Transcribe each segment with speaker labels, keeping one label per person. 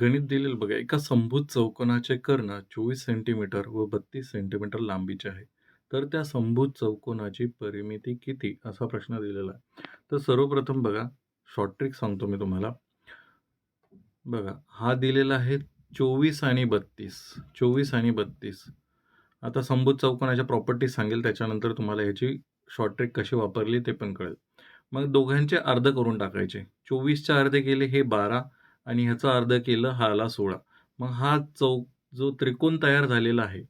Speaker 1: गणित दिलेलं बघा, एका संभूत चौकोनाचे कर्ण 24 सेंटीमीटर व 32 सेंटीमीटर लांबीचे आहे. तर त्या संभूत चौकोनाची परिमिती किती? असा प्रश्न दिलेला आहे. तर सर्वप्रथम बघा, शॉर्ट ट्रिक सांगतो मी तुम्हाला. बघा, हा दिलेला आहे 24 आणि 32. 24 आणि 32. आता संभूत चौकोनाच्या प्रॉपर्टीज सांगेल, त्याच्यानंतर तुम्हाला ह्याची शॉर्ट ट्रिक कशी वापरली ते पण कळेल. मग दोघांचे अर्ध करून टाकायचे. 24चे अर्धे केले हे 12 आणि ह्याचं अर्ध केलं हाला सोळा मग हा चौक जो त्रिकोण तयार झालेला आहे,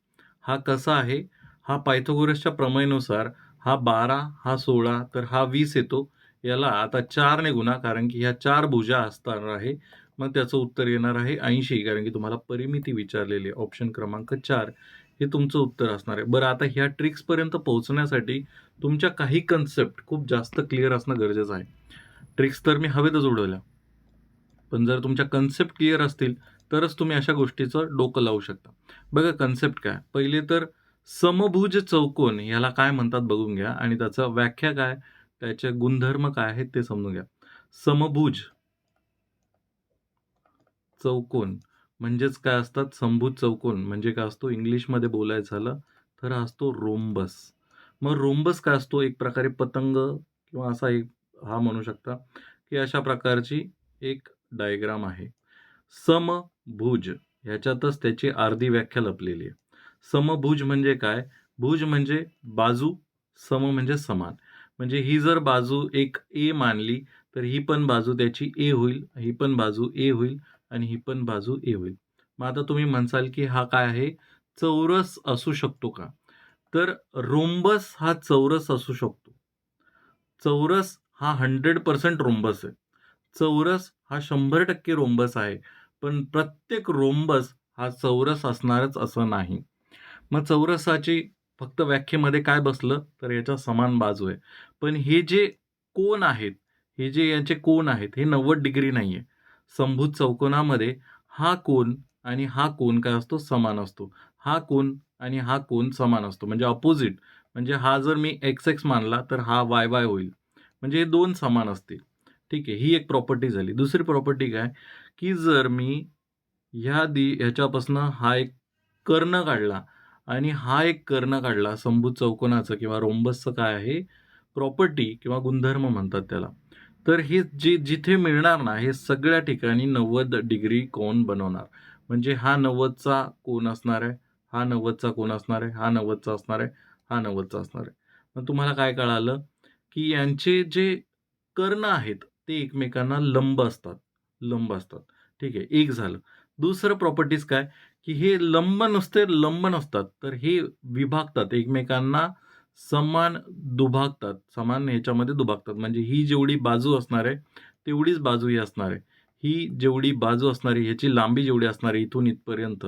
Speaker 1: हा कसा आहे? हा पायथोगोरसच्या प्रमेयनुसार हा 12, हा 16 तर हा वीस येतो. याला आता चारने गुणा कारण की ह्या चार भुजा असणार आहे. मग त्याचं उत्तर येणार आहे 80 कारण की तुम्हाला परिमिती विचारलेली आहे. ऑप्शन क्रमांक चार हे तुमचं उत्तर असणार आहे. बरं आता ह्या ट्रिक्सपर्यंत पोहोचण्यासाठी तुमच्या काही कन्सेप्ट खूप जास्त क्लिअर असणं गरजेचं आहे. ट्रिक्स तर मी हवेतच उडवल्या. पण जर तुमच्या कन्सेप्ट क्लिअर असतील, तरच तुम्ही अशा गोष्टीचं डोकं लावू शकता. बघा कन्सेप्ट काय? पहिले तर समभुज चौकोन ह्याला काय म्हणतात बघून घ्या आणि त्याचा व्याख्या काय? त्याचे गुणधर्म काय आहेत ते समजून घ्या. समभुज चौकोन म्हणजेच काय असतात? समभुज चौकोन म्हणजे काय असतो? इंग्लिशमध्ये बोलायचं झालं तर असतो रोम्बस. मग रोम्बस काय असतो? एक प्रकारे पतंग किंवा असा एक हा म्हणू शकता, की अशा प्रकारची एक डायग्राम आहे. समभुज ह्याच्यातच त्याची अर्धी व्याख्या लपलेली आहे. समभुज म्हणजे काय? भुज म्हणजे बाजू, सम म्हणजे समान. म्हणजे ही जर बाजू एक ए मानली, तर ही पण बाजू त्याची ए होईल, ही पण बाजू ए होईल आणि ही पण बाजू ए होईल. मग आता तुम्ही म्हणसाल, की हा काय आहे? चौरस असू शकतो का? तर रोम्बस हा चौरस असू शकतो. चौरस हा 100% रोम्बस आहे. चौरस हा 100% रोम्बस आहे. पण प्रत्येक रोम्बस हा चौरस असणारच असं नाही. मग चौरसाची फक्त व्याख्येमध्ये काय बसलं? तर याच्या समान बाजू आहे. पण हे जे कोण आहेत, हे जे याचे कोण आहेत, हे 90 डिग्री नाही आहे संभूत चौकोनामध्ये हा कोण आणि हा कोण काय असतो? समान असतो. हा कोण आणि हा कोण समान असतो. म्हणजे अपोजिट म्हणजे हा जर मी एक्स-एक्स मानला, तर हा वाय-वाय होईल. म्हणजे हे दोन समान असतील. ठीक आहे. ही एक प्रॉपर्टी झाली. दुसरी प्रॉपर्टी काय? की जर मी ह्या दि ह्याच्यापासनं हा एक कर्ण काढला आणि हा एक कर्ण काढला संभूत चौकोनाचं किंवा रोम्बसचं काय आहे? प्रॉपर्टी किंवा गुणधर्म म्हणतात त्याला. तर हे जे जिथे मिळणार ना, हे सगळ्या ठिकाणी 90 डिग्री कोण बनवणार. म्हणजे हा नव्वदचा कोण असणार आहे, हा नव्वदचा कोण असणार आहे, हा 90चा असणार आहे, हा 90चा असणार आहे. मग तुम्हाला काय कळालं? की यांचे जे कर्ण आहेत, ते एकमेकांना लंब असतात. लंब असतात. ठीक आहे. एक झालं. दुसरं प्रॉपर्टीज काय? की हे लंब नुसते लंब नसतात, तर हे विभागतात. एकमेकांना समान दुभागतात. समान ह्याच्यामध्ये दुभागतात. म्हणजे ही जेवढी बाजू असणार आहे, तेवढीच बाजू ही असणार आहे. ही जेवढी बाजू असणारी ह्याची लांबी जेवढी असणार आहे इथून इथपर्यंत,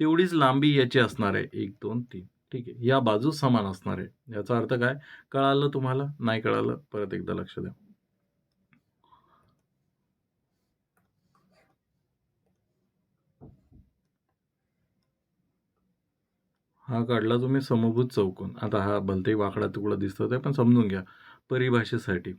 Speaker 1: तेवढीच लांबी याची असणार आहे. 1, 2, 3 ठीक आहे. या बाजू समान असणार आहे. याचा अर्थ काय? कळालं तुम्हाला? नाही कळालं? परत एकदा लक्ष द्या. हा काढला तुम्ही समभूत चौकोन. आता हा भलते वाकडा-तुकडा दिसतोय आहे पण समजून घ्या परिभाषेसाठी.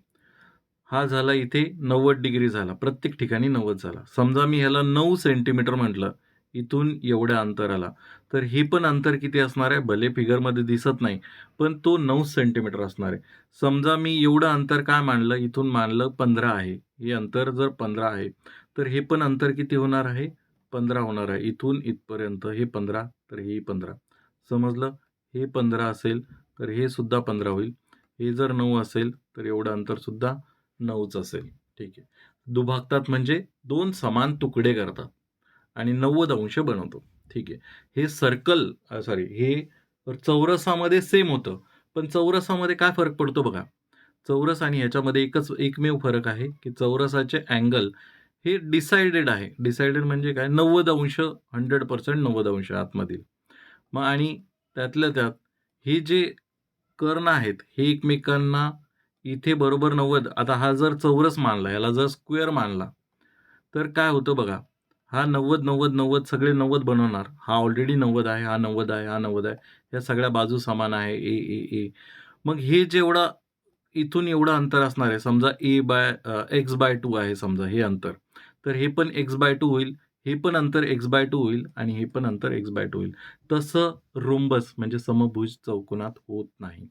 Speaker 1: हा झाला इथे 90 डिग्री झाला. प्रत्येक ठिकाणी 90 झाला. समजा मी ह्याला नऊ सेंटीमीटर म्हटलं, इथून एवढ्या अंतराला. तर हे पण अंतर किती असणार आहे? भले फिगरमध्ये दिसत नाही, पण तो नऊ सेंटीमीटर असणार आहे. समजा मी एवढं अंतर काय मानलं? इथून मानलं 15 आहे. हे अंतर जर 15 आहे, तर हे पण अंतर किती होणार आहे? 15 होणार आहे. इथून इथपर्यंत हे 15 तर हे पंधरा समजलं? हे 15 असेल, तर हे सुद्धा 15 होईल. हे जर नऊ असेल, तर एवढं अंतरसुद्धा नऊच असेल. ठीक आहे. दुभागतात म्हणजे दोन समान तुकडे करतात आणि 90 अंश बनवतो. ठीक आहे. हे सर्कल सॉरी हे चौरसामध्ये सेम होतं. पण चौरसामध्ये काय फरक पडतो बघा. चौरस आणि ह्याच्यामध्ये एकच एकमेव फरक आहे, की चौरसाचे अँगल हे डिसाइडेड आहे. डिसाइडेड म्हणजे काय? 90 अंश 100% 90 अंश आतमधील. मग आणि त्यातल्या त्यात हे जे कर्ण आहेत, हे एकमेकांना इथे बरोबर 90 आता हा जर चौरस मानला, याला जर स्क्वेअर मानला, तर काय होतं बघा. हा 90, 90, 90 सगळे 90 बनवणार. हा ऑलरेडी 90 आहे, हा 90 आहे, हा 90 आहे. या सगळ्या बाजू समान आहे. ए, ए, ए. मग हे जेवढं इथून एवढं अंतर असणार आहे. समजा A by X by two आहे समजा हे अंतर. तर हे पण एक्स बाय टू होईल, हे पण अंतर एक्स बाय टू होईल आणि हे पण अंतर एक्स बाय टू होईल. तसं रोम्बस म्हणजे समभुज चौकोनात होत नाही.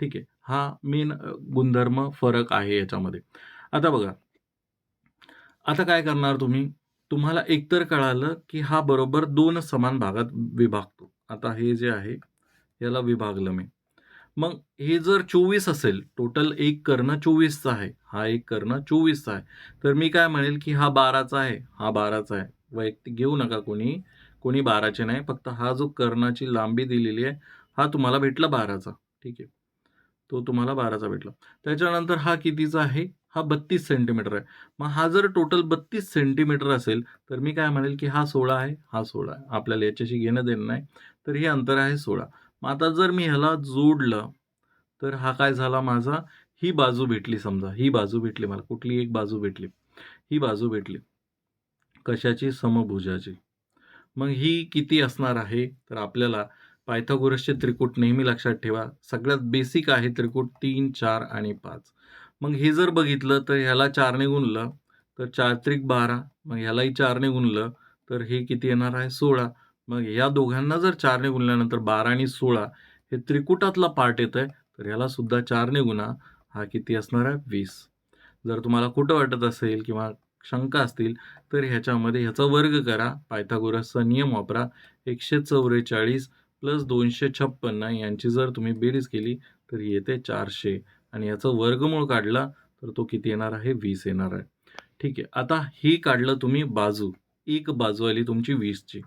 Speaker 1: ठीक आहे. हा मेन गुणधर्म फरक आहे याच्यामध्ये. आता बघा. आता काय करणार तुम्ही? तुम्हाला एकतर कळालं की हा बरोबर दोन समान भागात विभागतो. आता हे जे आहे याला विभागलं मी. मग हे जर चोवीस असेल टोटल एक कर्ण चोवीसचा आहे. हा एक कर्ण चोवीसचा आहे. तर मी काय म्हणेल की हा बाराचा आहे. हा बाराचा आहे. वैयक्तिक घेऊ नका कोणी कोणी बाराचे नाही. फक्त हा जो कर्णाची लांबी दिलेली आहे हा तुम्हाला भेटला बाराचा. ठीक आहे. तो तुम्हाला बाराचा भेटला. त्याच्यानंतर हा कितीचा आहे? हा बत्तीस सेंटीमीटर आहे. मग हा जर टोटल बत्तीस सेंटीमीटर असेल तर मी काय म्हणेल की हा सोळा आहे हा सोळा आहे. आपल्याला याच्याशी घेणं देणं नाही तर हे अंतर आहे सोळा. मग आता जर मी ह्याला जोडलं तर हा काय झाला माझा? ही बाजू भेटली समजा. ही बाजू भेटली मला. कुठली एक बाजू भेटली? ही बाजू भेटली. कशाची? समभुजाची. मग ही किती असणार आहे? तर आपल्याला पायथागोरसचे त्रिकूट नेहमी लक्षात ठेवा. सगळ्यात बेसिक आहे त्रिकूट तीन चार आणि पाच. मग हे जर बघितलं तर ह्याला चारने गुणलं तर चार त्रिक बारा. मग ह्यालाही चारने गुणलं तर हे किती येणार आहे? सोळा. मग या दोघांना जर चारने गुणल्यानंतर बारा आणि सोळा हे त्रिकुटातला पार्ट येत आहे तर ह्याला सुद्धा चारने गुणा. हा किती असणार आहे? वीस. जर तुम्हाला कुठं वाटत असेल किंवा शंका असतील तर ह्याच्यामध्ये ह्याचा वर्ग करा. पायथागोरसचा नियम वापरा. एकशे चौवेचाळीस प्लस दोनशे छप्पन्न यांची जर तुम्ही बेरीज केली तर येते चारशे. आणि याचं वर्गमूळ काढला तर तो किती येणार आहे? वीस येणार आहे. ठीक आहे. आता हे काढलं तुम्ही बाजू. एक बाजू आली तुमची वीसची.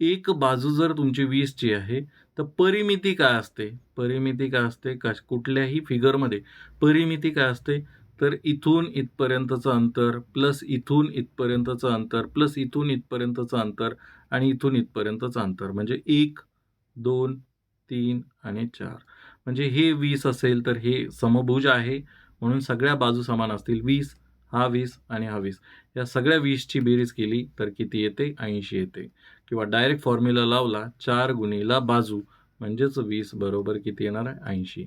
Speaker 1: एक बाजू जर तुमची वीसची आहे तर परिमिती काय असते? परिमिती काय असते? का कुठल्याही फिगरमध्ये परिमिती काय असते? तर इथून इथपर्यंतचं अंतर प्लस इथून इथपर्यंतचं अंतर प्लस इथून इथपर्यंतचं अंतर आणि इथून इथपर्यंतचं अंतर. म्हणजे एक दोन तीन आणि चार. म्हणजे हे वीस असेल तर हे समभुज आहे. म्हणून सगळ्या बाजू समान असतील. वीस हा वीस आणि हा वीस. या सगळ्या वीसची बेरीज केली तर किती येते? ऐंशी येते. किंवा डायरेक्ट फॉर्म्युला लावला चार गुणीला बाजू म्हणजेच वीस बरोबर किती येणार आहे? ऐंशी.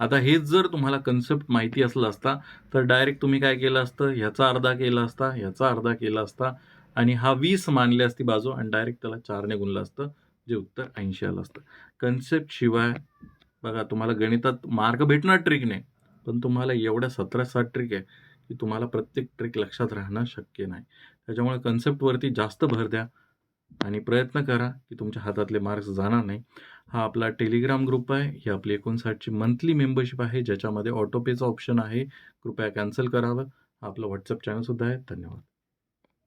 Speaker 1: आता हेच जर तुम्हाला कन्सेप्ट माहिती असलं असता तर डायरेक्ट तुम्ही काय केलं असतं? ह्याचा अर्धा केला असता ह्याचा अर्धा केला असता आणि हा वीस मानली असती बाजू आणि डायरेक्ट त्याला चारने गुणलं असतं जे उत्तर ऐंशी आलं असतं. कन्सेप्ट शिवाय बघा तुम्हाला गणितात मार्क भेटणार ट्रिक नाही पण तुम्हाला एवढ्या सतरा सात ट्रिक आहे की तुम्हाला प्रत्येक ट्रिक लक्षात राहणं शक्य नाही. त्याच्यामुळे कन्सेप्टवरती जास्त भर द्या. आणि प्रयत्न करा की तुमच्या हातातले मार्क्स जाणार नाही. हा आपला टेलिग्राम ग्रुप आहे. ही आपली एकोणसाठची मंथली मेंबरशिप आहे. ज्याच्यामध्ये ऑटोपेचा ऑप्शन आहे. कृपया कॅन्सल करावं. आपलं व्हॉट्सअप चॅनलसुद्धा आहे. धन्यवाद.